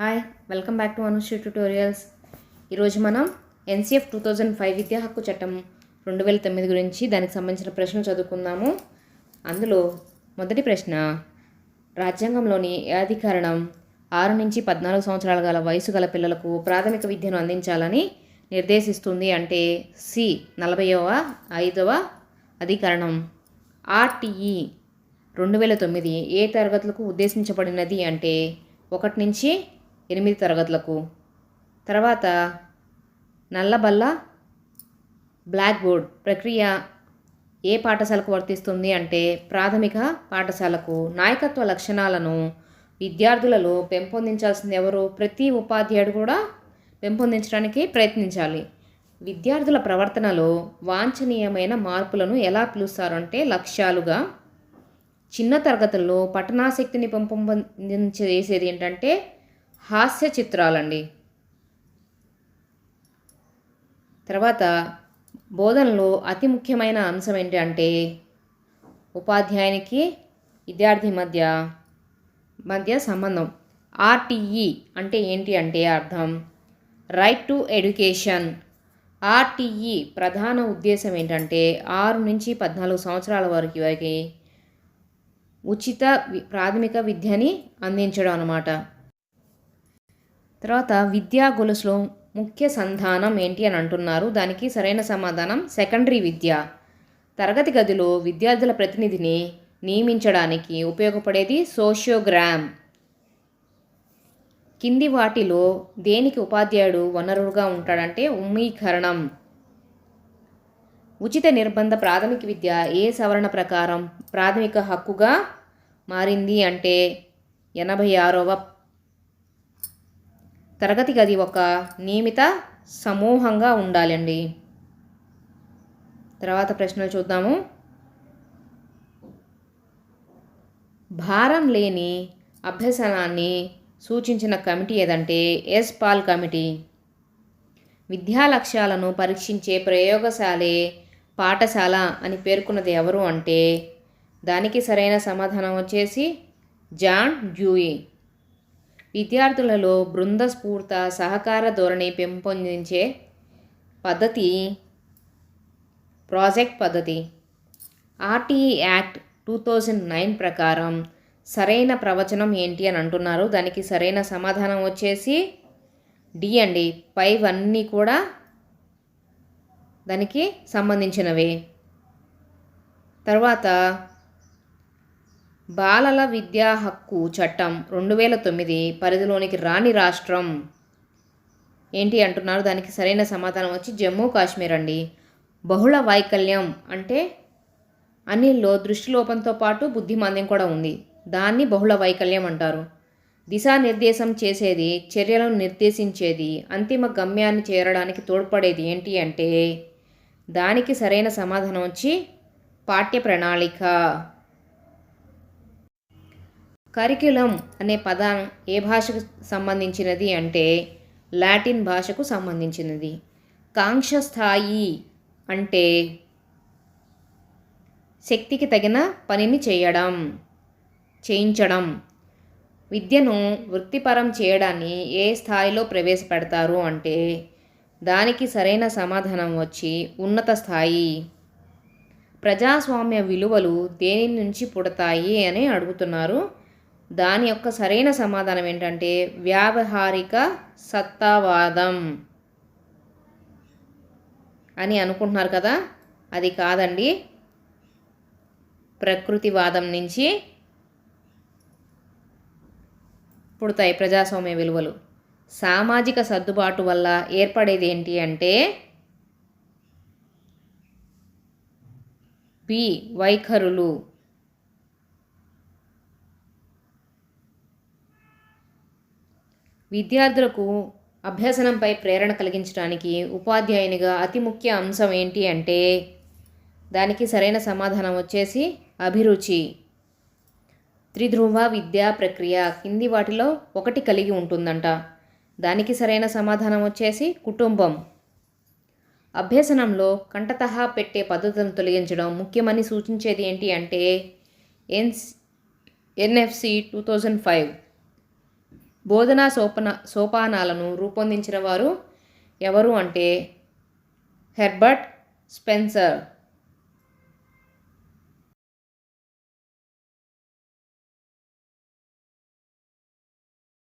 Hi welcome back to Anushree tutorials ఈరోజు మనం NCF two thousand five విద్యా హక్కు చట్టం రెండు వేల తొమ్మిది గురించి దానికి సంబంధించిన ప్రశ్నలు చదువుకుందాము. అందులో మొదటి ప్రశ్న రాజ్యాంగంలోని అధికరణం ఆరు నుంచి పద్నాలుగు సంవత్సరాల గల వయసు గల పిల్లలకు ప్రాథమిక విద్యను అందించాలని నిర్దేశిస్తుంది అంటే సి నలభైవ ఐదవ అధికరణం. ఆర్టీఈ రెండు వేల తొమ్మిది ఏ తరగతులకు ఉద్దేశించబడినది అంటే ఒకటి నుంచి ఎనిమిది తరగతులకు. తర్వాత నల్లబల్ల బ్లాక్ బోర్డ్ ప్రక్రియ ఏ పాఠశాలకు వర్తిస్తుంది అంటే ప్రాథమిక పాఠశాలకు. నాయకత్వ లక్షణాలను విద్యార్థులలో పెంపొందించాల్సింది ఎవరు? ప్రతి ఉపాధ్యాయుడు కూడా పెంపొందించడానికి ప్రయత్నించాలి. విద్యార్థుల ప్రవర్తనలో వాంఛనీయమైన మార్పులను ఎలా పిలుస్తారు లక్ష్యాలుగా చిన్న తరగతుల్లో పఠనాశక్తిని పెంపొందించేసేది ఏంటంటే హాస్య చిత్రాలండి. తర్వాత బోధనలో అతి ముఖ్యమైన అంశం ఏంటి అంటే ఉపాధ్యాయునికి విద్యార్థి మధ్య మధ్య సంబంధం. ఆర్టీఈ అంటే ఏంటి అంటే అర్థం? Right to education. ఆర్టీఈ ప్రధాన ఉద్దేశం ఏంటంటే ఆరు నుంచి పద్నాలుగు సంవత్సరాల వరకు వారికి ఉచిత ప్రాథమిక విద్యని అందించడం అన్నమాట. తర్వాత విద్యా గొలుసులో ముఖ్య సంధానం ఏంటి అని అంటున్నారు. దానికి సరైన సమాధానం సెకండరీ విద్య. తరగతి గదిలో విద్యార్థుల ప్రతినిధిని నియమించడానికి ఉపయోగపడేది సోషియోగ్రామ్. కింది వాటిలో దేనికి ఉపాధ్యాయుడు వనరుగా ఉంటాడంటే ఉమ్మీకరణం. ఉచిత నిర్బంధ ప్రాథమిక విద్య ఏ సవరణ ప్రకారం ప్రాథమిక హక్కుగా మారింది అంటే ఎనభై ఆరవ తరగతి గది ఒక నియమిత సమూహంగా ఉండాలండి. తర్వాత ప్రశ్నలు చూద్దాము. భారం లేని అభ్యసనాన్ని సూచించిన కమిటీ ఏదంటే ఎస్ పాల్ కమిటీ. విద్యా లక్ష్యాలను పరీక్షించే ప్రయోగశాలే పాఠశాల అని పేర్కొన్నది ఎవరు అంటే దానికి సరైన సమాధానం వచ్చేసి జాన్ డ్యూయి. విద్యార్థులలో బృంద స్ఫూర్త సహకార ధోరణి పెంపొందించే పద్ధతి ప్రాజెక్ట్ పద్ధతి. RTE act two thousand nine ప్రకారం సరైన ప్రవచనం ఏంటి అని అంటున్నారు. దానికి సరైన సమాధానం వచ్చేసి డి అండి. పైవన్నీ కూడా దానికి సంబంధించినవి. తర్వాత బాలల విద్యా హక్కు చట్టం రెండు వేల తొమ్మిది పరిధిలోనికి రాని రాష్ట్రం. ఏంటి అంటున్నారు? దానికి సరైన సమాధానం వచ్చి జమ్మూ కాశ్మీర్ అండి. బహుళ వైకల్యం అంటే అన్నిల్లో దృష్టిలోపంతో పాటు బుద్ధిమాంద్యం కూడా ఉంది. దాన్ని బహుళ వైకల్యం అంటారు. దిశానిర్దేశం చేసేది చర్యలను నిర్దేశించేది అంతిమ గమ్యాన్ని చేరడానికి తోడ్పడేది ఏంటి అంటే దానికి సరైన సమాధానం వచ్చి పాఠ్య ప్రణాళిక కరిక్యులం అనే పదం ఏ భాషకు సంబంధించినది అంటే లాటిన్ భాషకు సంబంధించినది. కాంక్ష స్థాయి అంటే శక్తికి తగిన పనిని చేయడం చేయించడం. విద్యను వృత్తిపరం చేయడాన్ని ఏ స్థాయిలో ప్రవేశపెడతారు అంటే దానికి సరైన సమాధానం వచ్చి ఉన్నత స్థాయి. ప్రజాస్వామ్య విలువలు దేని నుంచి పుడతాయి అని అడుగుతున్నారు దాని యొక్క సరైన సమాధానం ఏంటంటే వ్యావహారిక సత్తావాదం అని అనుకుంటున్నారు కదా? అది కాదండి. ప్రకృతివాదం నుంచి పుడతాయి ప్రజాస్వామ్య విలువలు. సామాజిక సర్దుబాటు వల్ల ఏర్పడేది ఏంటి అంటే బి వైఖరులు. విద్యార్థులకు అభ్యసనంపై ప్రేరణ కలిగించడానికి ఉపాధ్యాయునిగా అతి ముఖ్య అంశం ఏంటి అంటే దానికి సరైన సమాధానం వచ్చేసి అభిరుచి. త్రిధ్రువ విద్యా ప్రక్రియ కింది వాటిలో ఒకటి కలిగి ఉంటుందంట. దానికి సరైన సమాధానం వచ్చేసి కుటుంబం. అభ్యసనంలో కంటతహా పెట్టే పద్ధతులను తొలగించడం ముఖ్యమని సూచించేది ఏంటి అంటే N NFC two thousand five. బోధనా సోపన సోపానాలను రూపొందించిన వారు ఎవరు అంటే హెర్బర్ట్ స్పెన్సర్.